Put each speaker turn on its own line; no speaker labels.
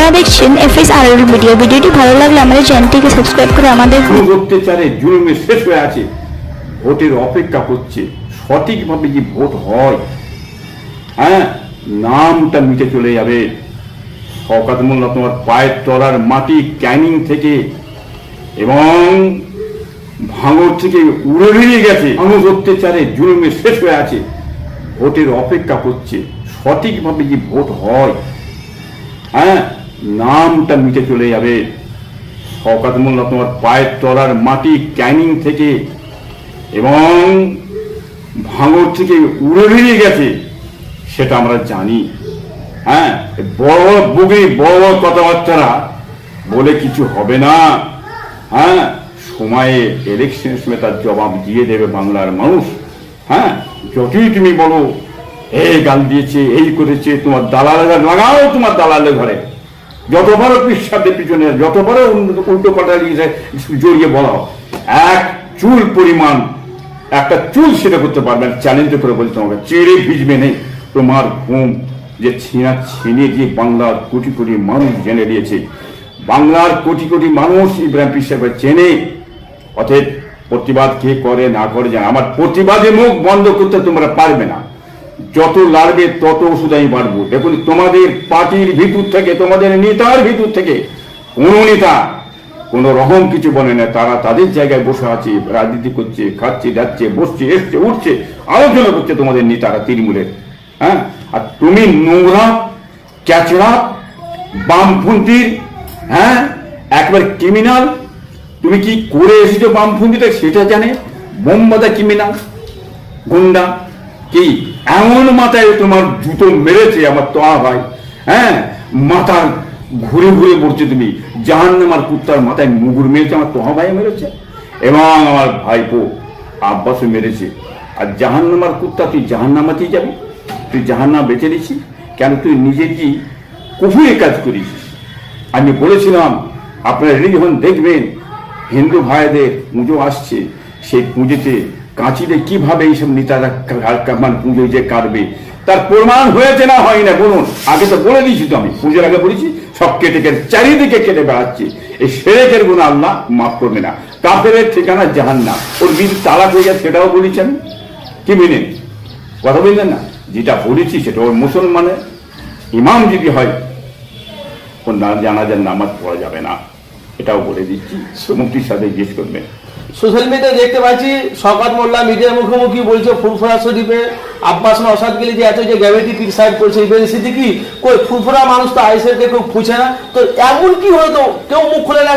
আপনারা দেখছেন এফএস আর ভিডিও ভিডিওটি ভালো লাগলে আমাদের চ্যানেলটিকে সাবস্ক্রাইব করে আমাদের
অত্যাচারে জুলুমে শেষ হয়ে আছে। ভোটের অপেক্ষা করছে। সঠিকভাবে যে ভোট হয়? হ্যাঁ নামটা মিটে চলে যাবে। শওকাত মোল্লা তোমার পায়ের তলার মাটি ক্যানিং থেকে এবং ভাঙর থেকে উড়ে বেরিয়ে গেছে। মানুষ অত্যাচারে জুলুমে শেষ হয়ে আছে। ভোটের অপেক্ষা করছে। সঠিকভাবে যে ভোট হয়? হ্যাঁ নামটা মিটে চলে যাবে। শওকাত মোল্লা তোমার পায়ের তলার মাটি ক্যানিং থেকে এবং ভাঙর থেকে উড়ে বেরিয়ে গেছে, সেটা আমরা জানি। হ্যাঁ বড় বড় বুগি বড় বড় কথাবার্তারা বলে কিছু হবে না। হ্যাঁ সময়ে ইলেকশনের সময় তার জবাব দিয়ে দেবে বাংলার মানুষ। হ্যাঁ যতই তুমি বলো, এই গাল দিয়েছে, এই করেছে, তোমার দালালের লাগাও তোমার দালালের ঘরে। যত বড় পিসাদের পিছনে যত বড় উল্টো পাল্টা জড়িয়ে বলাও। এক চুল পরিমাণ, একটা চুল সেটা করতে পারবে না চ্যালেঞ্জ করে বলতে হবে চেড়ে ভিজবে নেই। তোমার ঘুম যে ছিনা ছিনিয়ে যে বাংলার কোটি কোটি মানুষ জেনে দিয়েছে। বাংলার কোটি কোটি মানুষ ইব্রাহিম পিসাবে চেনে। অতএব প্রতিবাদ কে করে না করে জানে। আমার প্রতিবাদে মুখ বন্ধ করতে তোমরা পারবে না। যত লাড়বে তত ওষুধ আমি বাড়বো। দেখুন, তোমাদের পার্টির ভিতর থেকে, তোমাদের নেতার ভিতর থেকে কোন নেতা, কোন রকম কিছু বলে না। তারা তাদের জায়গায় বসে আছে, রাজনীতি করছে, খাচ্ছে, যাচ্ছে, বসছে, এসছে, উঠছে, আলোচনা করছে তোমাদের নেতারা তৃণমূলের। হ্যাঁ? আর তুমি নোংরা, ক্যাচড়া বামপন্থীর হ্যাঁ? একবার ক্রিমিনাল তুমি কি করে এসেছ বামপন্থীটা সেটা জানে। বোমবাদা ক্রিমিনাল গুন্ডা। কি? এমন মাথায় তোমার জুতো মেরেছে আমার তোয়া ভাই। হ্যাঁ? মাথা ঘুরে ঘুরে পড়ছে তুমি জাহান আমার কুত্তার মাথায় মুগুর মেরেছে আমার তোহা ভাই মেরেছে। এবং আমার ভাইপো আব্বাসও মেরেছে। আর জাহান জাহান্নামার কুত্তা, তুই জাহান্নামাতেই যাবি। তুই জাহান্নাম বেঁচে দিচ্ছি কেন? তুই নিজে কি কুফুরে কাজ করিস? আমি বলেছিলাম, আপনারা রেডি হন দেখবেন, হিন্দু ভাইদের পুজো আসছে। সেই পুজোতে কাঁচিতে কীভাবে এইসব নেতারা মানে পুজো যে কাটবে? তার প্রমাণ হয়েছে না হয় না বলুন আগে তো বলে দিয়েছি তো আমি। পুজোর আগে বলেছি, সব কেটে কেটে, চারিদিকে কেটে বেড়াচ্ছে। এই সেরেকের গুণ আল্লাহ মাফ করবে না। কাফের ঠিকানা জাহান্নাম। ওর বিল তালাক হয়ে যায় সেটাও বলেছেন কি মেনে? কথা বললেন না? যেটা বলেছি, সেটা ওর মুসলমানের। ইমাম যদি হয়, ওর না জানা জানাজার নামাজ পড়া যাবে না। এটাও বলে দিচ্ছি। মুক্তির সাথে জিজ্ঞেস করবেন।
সোশ্যাল মিডিয়ায় দেখতে পাচ্ছি শকাত মোল্লা মিডিয়ার মুখোমুখি বলছে ফুরফুরা শরীফে আব্বাস নসাদ গেলে যে এত যে গ্যাভিটি পিক সাইড করছে ইবেন সিদ্দিকি কই, ফুরফুরা মানুষ তো আইসেরকে কেউ ফুছে না? তো এমন কি হয়তো কেউ মুখ খুলে না?